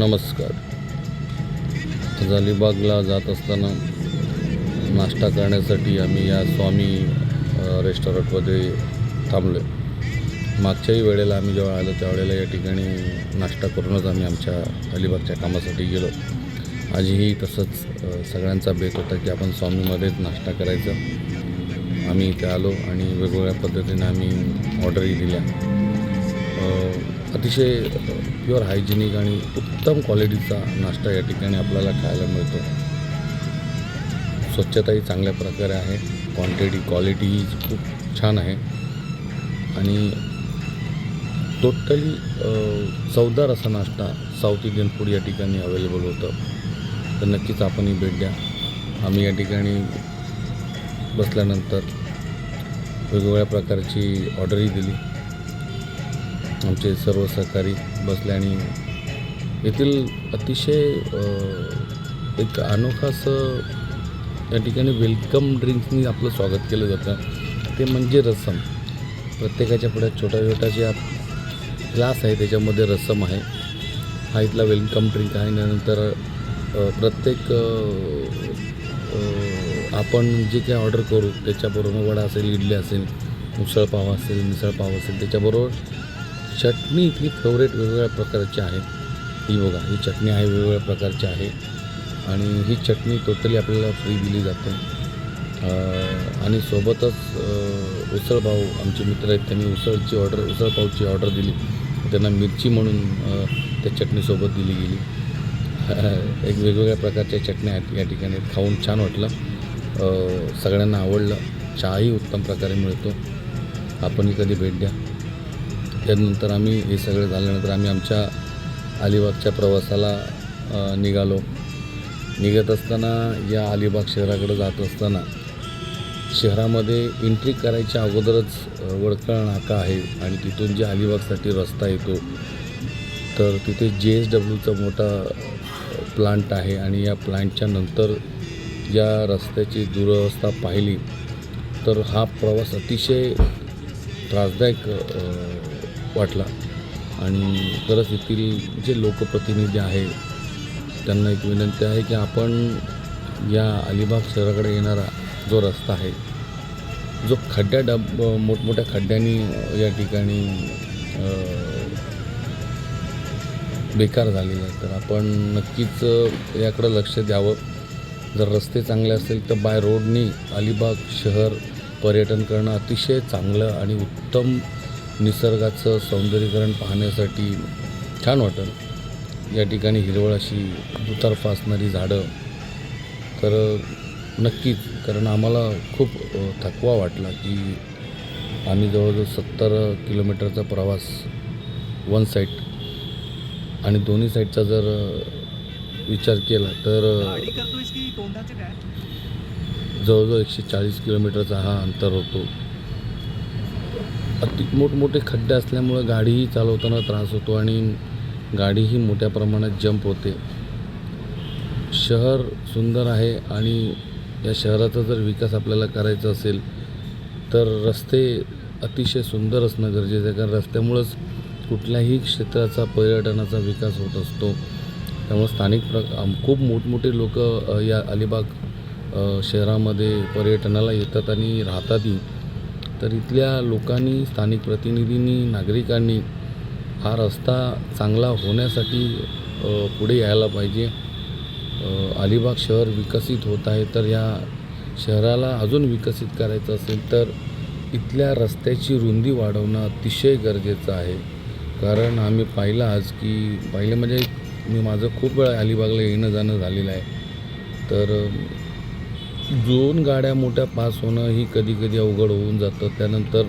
नमस्कार. अलिबागला जात असताना नाश्ता करण्यासाठी आम्ही या स्वामी रेस्टॉरंटमध्ये थांबलो आहे मागच्याही वेळेला आम्ही जेव्हा आलो त्यावेळेला या ठिकाणी नाश्ता करूनच आम्ही आमच्या अलिबागच्या कामासाठी गेलो. आजही तसंच सगळ्यांचा बेत होता की आपण स्वामीमध्येच नाश्ता करायचा. आम्ही इथे आलो आणि वेगवेगळ्या पद्धतीने आम्ही ऑर्डरही दिल्या. अतिशय प्युअर हायजेनिक आणि उत्तम क्वालिटीचा नाश्ता या ठिकाणी आपल्याला खायला मिळतो. स्वच्छताही चांगल्या प्रकारे आहे. क्वांटिटी क्वालिटीही खूप छान आहे. आणि टोटली चवदार असा नाश्ता साऊथ इंडियन फूड या ठिकाणी अवेलेबल होतं. तर नक्कीच आपणही भेट द्या. आम्ही या ठिकाणी बसल्यानंतर वेगवेगळ्या प्रकारची ऑर्डरही दिली. आमचे सर्व सहकारी बसले आणि येथील अतिशय एक अनोखा असं या ठिकाणी वेलकम ड्रिंक्सनी आपलं स्वागत केलं जातं. ते म्हणजे रसम. प्रत्येकाच्या पुढे छोट्या छोटा ज्या ग्लास आहे त्याच्यामध्ये रसम आहे. हा इथला वेलकम ड्रिंक आहे. त्यानंतर प्रत्येक आपण जे काही ऑर्डर करू त्याच्याबरोबर वडा असेल इडली असेल उसळपाव असेल मिसळपाव असेल त्याच्याबरोबर चटणी इथली फेवरेट वेगवेगळ्या प्रकारची आहे. ही बघा ही चटणी आहे वेगवेगळ्या प्रकारची आहे. आणि ही चटणी टोटली आपल्याला फ्री दिली जाते. आणि सोबतच उसळपाव आमचे मित्र आहेत त्यांनी उसळची ऑर्डर उसळपावची ऑर्डर दिली. त्यांना मिरची म्हणून त्या चटणीसोबत दिली गेली. एक वेगवेगळ्या प्रकारच्या चटण्या आहेत या ठिकाणी. खाऊन छान वाटलं. सगळ्यांना आवडलं. चहाही उत्तम प्रकारे मिळतो. आपणही कधी भेट द्या. त्यानंतर आम्ही हे सगळं झाल्यानंतर आम्ही आमच्या अलिबागच्या प्रवासाला निघालो. निघत असताना या अलिबाग शहराकडे जात असताना शहरामध्ये एंट्री करायच्या अगोदरच वडकळ नाका आहे आणि तिथून जे अलिबागसाठी रस्ता येतो तर तिथे जे एस डब्ल्यूचा मोठा प्लांट आहे आणि या प्लांटच्या नंतर या रस्त्याची दुरवस्था पाहिली तर हा प्रवास अतिशय त्रासदायक वाटला. आणि खरंच येथील जे लोकप्रतिनिधी आहे त्यांना एक विनंती आहे की आपण या अलिबाग शहराकडे येणारा जो रस्ता आहे जो खड्ड्या डब मोठमोठ्या खड्ड्यांनी या ठिकाणी बेकार झालेला आहे. तर आपण नक्कीच याकडं लक्ष द्यावं. जर रस्ते चांगले असेल तर बाय रोडनी अलिबाग शहर पर्यटन करणं अतिशय चांगलं आणि उत्तम निसर्गाचं सौंदर्यीकरण पाहण्यासाठी छान वाटेल. या ठिकाणी हिरवळ अशी दुतर्फा असणारी झाडं. तर नक्कीच कारण आम्हाला खूप थकवा वाटला की आम्ही जवळजवळ सत्तर किलोमीटरचा प्रवास वन साईड आणि दोन्ही साईडचा जर विचार केला तर जवळजवळ एकशे चाळीस किलोमीटरचा हा अंतर होतो. अति मोठमोठे खड्डे असल्यामुळं गाडीही चालवताना त्रास होतो आणि गाडीही मोठ्या प्रमाणात जंप होते. शहर सुंदर आहे आणि या शहराचा जर विकास आपल्याला करायचा असेल तर रस्ते अतिशय सुंदर असणं गरजेचं आहे. कारण रस्त्यामुळंच कुठल्याही क्षेत्राचा पर्यटनाचा विकास होत असतो. त्यामुळे स्थानिक प्र खूप मोठमोठे लोक या अलिबाग शहरामध्ये पर्यटनाला येतात आणि राहतातही तर इथल्या लोकांनी स्थानिक प्रतिनिधींनी नागरिकांनी हा रस्ता चांगला होण्यासाठी पुढे यायला पाहिजे. अलिबाग शहर विकसित होत आहे तर या शहराला अजून विकसित करायचं असेल तर इथल्या रस्त्याची रुंदी वाढवणं अतिशय गरजेचं आहे. कारण आम्ही पाहिलं आज की पाहिलं म्हणजे मी माझं खूप वेळा अलिबागला येणं जाणं झालेलं आहे. तर दोन गाड्या मोठ्या पास होणं ही कधी कधी अवघड होऊन जातं. त्यानंतर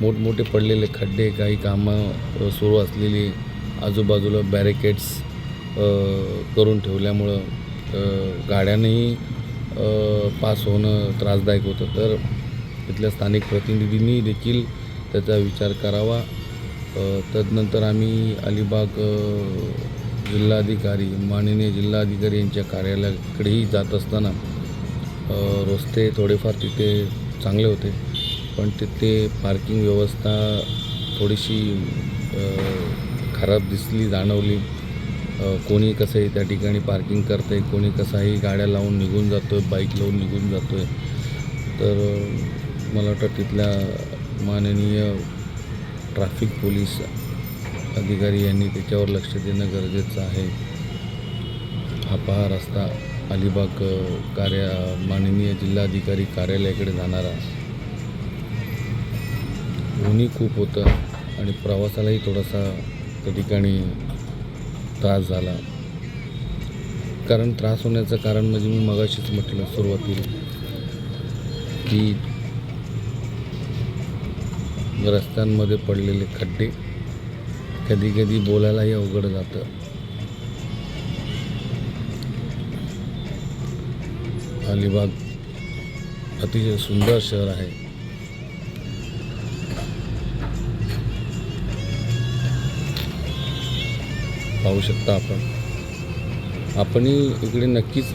मोठमोठे पडलेले खड्डे काही कामं सुरू असलेली आजूबाजूला बॅरिकेड्स करून ठेवल्यामुळं गाड्यांनाही पास होणं त्रासदायक होतं. तर इथल्या स्थानिक प्रतिनिधींनी देखील त्याचा विचार करावा. तदनंतर आम्ही अलिबाग जिल्हाधिकारी माननीय जिल्हाधिकारी यांच्या कार्यालयाकडेही जात असताना रस्ते थोडेफार तिथे चांगले होते. पण तिथे पार्किंग व्यवस्था थोडीशी खराब दिसली जाणवली. कोणी कसंही त्या ठिकाणी पार्किंग करत आहे कोणी कसाही गाड्या लावून निघून जातो आहे बाईक लावून निघून जातो आहे तर मला वाटतं तिथल्या माननीय ट्रॅफिक पोलीस अधिकारी यांनी त्याच्यावर लक्ष देणं गरजेचं आहे. हा पहा रस्ता. अलिबाग कार्या माननीय जिल्हाधिकारी कार्यालयाकडे जाणारा. ऊनही खूप होतं आणि प्रवासालाही थोडासा त्या ठिकाणी त्रास झाला. कारण त्रास होण्याचं कारण म्हणजे मी मगाशीच म्हटलं सुरुवातीला की रस्त्यांमध्ये पडलेले खड्डे कधी कधी बोलायलाही अवघड जातं. अलिबाग अतिशय सुंदर शहर आहे. पाहू शकता आपण. आपणही इकडे नक्कीच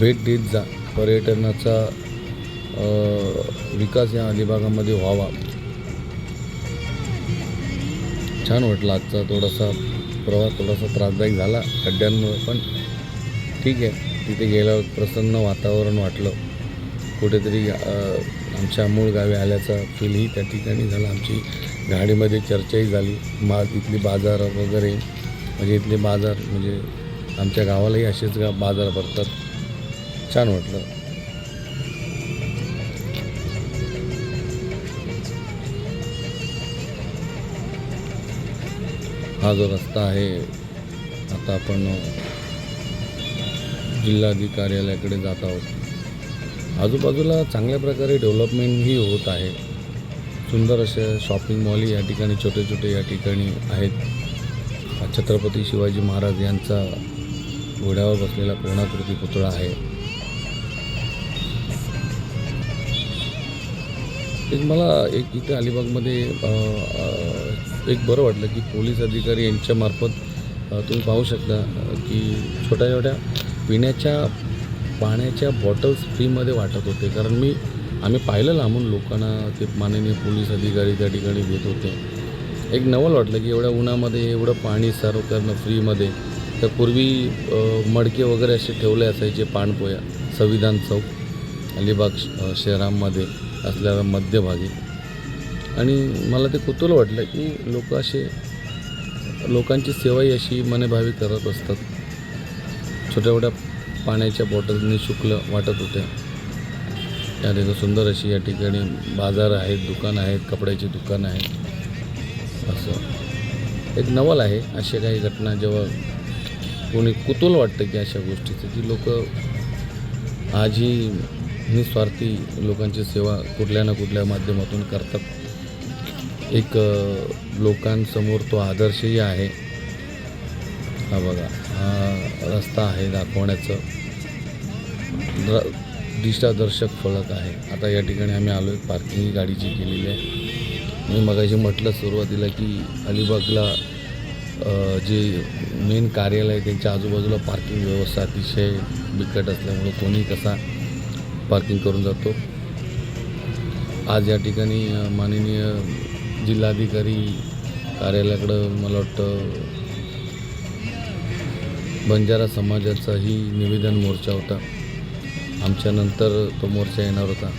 भेट देत जा. पर्यटनाचा विकास या अलिबागामध्ये व्हावा. छान वाटलं आजचा थोडासा प्रवास थोडासा त्रासदायक झाला. खड्ड्यांमुळे पण ठीक आहे. तिथे गेल्यावर प्रसन्न वातावरण वाटलं. कुठेतरी आमच्या मूळ गावी आल्याचा फीलही त्या ठिकाणी झाला. आमची गाडीमध्ये चर्चाही झाली. मा इथली बाजार वगैरे म्हणजे इथले बाजार म्हणजे आमच्या गावालाही असेच गा बाजार भरतात. छान वाटलं. हा जो रस्ता आहे आता आपण जिल्हाधिकारी कार्यालयाकडे जात आहोत. आजूबाजूला चांगल्या प्रकारे डेव्हलपमेंटही होत आहे. सुंदर असे शॉपिंग मॉलही या ठिकाणी छोटे छोटे या ठिकाणी आहेत. छत्रपती शिवाजी महाराज यांचा घोड्यावर बसलेला पूर्णाकृती पुतळा आहे? एक मला एक इथे अलिबागमध्ये एक बरं वाटलं की पोलीस अधिकारी यांच्यामार्फत तुम्ही पाहू शकता की छोट्या छोट्या पिण्याच्या पाण्याच्या बॉटल्स फ्रीमध्ये वाटत होते. कारण मी आम्ही पाहिलं लांबून लोकांना ते माननीय पोलीस अधिकारी त्या ठिकाणी देत होते. एक नवल वाटलं की एवढ्या उन्हामध्ये एवढं पाणी सर्व करणं फ्रीमध्ये तर पूर्वी मडके वगैरे असे ठेवले असायचे पाणपोया संविधान चौक अलिबाग श- शहरामध्ये असलेल्या मध्यभागी. आणि मला ते कुतूल वाटलं की लोक असे लोकांची सेवाही अशी मनेभावी करत असतात. छोट्या मोठ्या पाण्याच्या बॉटलनी शुक्ल वाटत होते या ठिकाणी सुंदर अशी या ठिकाणी बाजार आहेत दुकान आहेत कपड्याची दुकान आहेत. असं. एक नवल आहे. अशा काही घटना जेव्हा कोणी कुतूल वाटतं की अशा गोष्टीचं की लोक आजही निस्वार्थी लोकांची सेवा कुठल्या ना कुठल्या माध्यमातून करतात. एक लोकांसमोर तो आदर्शही आहे. हा बघा हा रस्ता आहे दाखवण्याचं. द दिशादर्शक फलक आहे. आता या ठिकाणी आम्ही आलो आहे पार्किंग गाडीची केलेली आहे. मी मगाशी म्हटलं सुरुवातीला की अलिबागला जे मेन कार्यालय त्यांच्या आजूबाजूला पार्किंग व्यवस्था अतिशय बिकट असल्यामुळं कोणी कसा पार्किंग करून जातो. आज या ठिकाणी माननीय जिल्हाधिकारी कार्यालयाकडं मला वाटतं बंजारा समाजाचाही निवेदन मोर्चा होता. आमच्यानंतर तो मोर्चा येणार होता.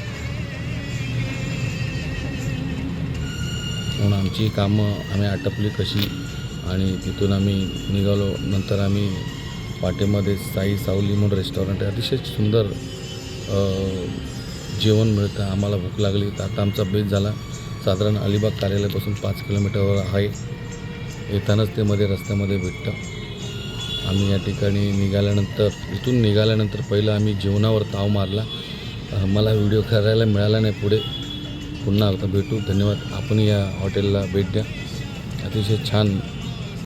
म्हणून आमची कामं आम्ही आटपली कशी आणि तिथून आम्ही निघालो. नंतर आम्ही वाटेमध्ये साई सावली म्हणून रेस्टॉरंट आहे. अतिशय सुंदर जेवण मिळतं. आम्हाला भूक लागली. तर आता आमचा बेस झाला. साधारण अलिबाग कार्यालयापासून पाच किलोमीटरवर आहे. येतानाच ते मध्ये रस्त्यामध्ये भेटतं. आम्ही या ठिकाणी निघाल्यानंतर इथून निघाल्यानंतर पहिलं आम्ही जेवणावर ताव मारला. मला व्हिडिओ करायला मिळाला नाही पुढे. पुन्हा आता भेटू. धन्यवाद. आपण या हॉटेलला भेट द्या. अतिशय छान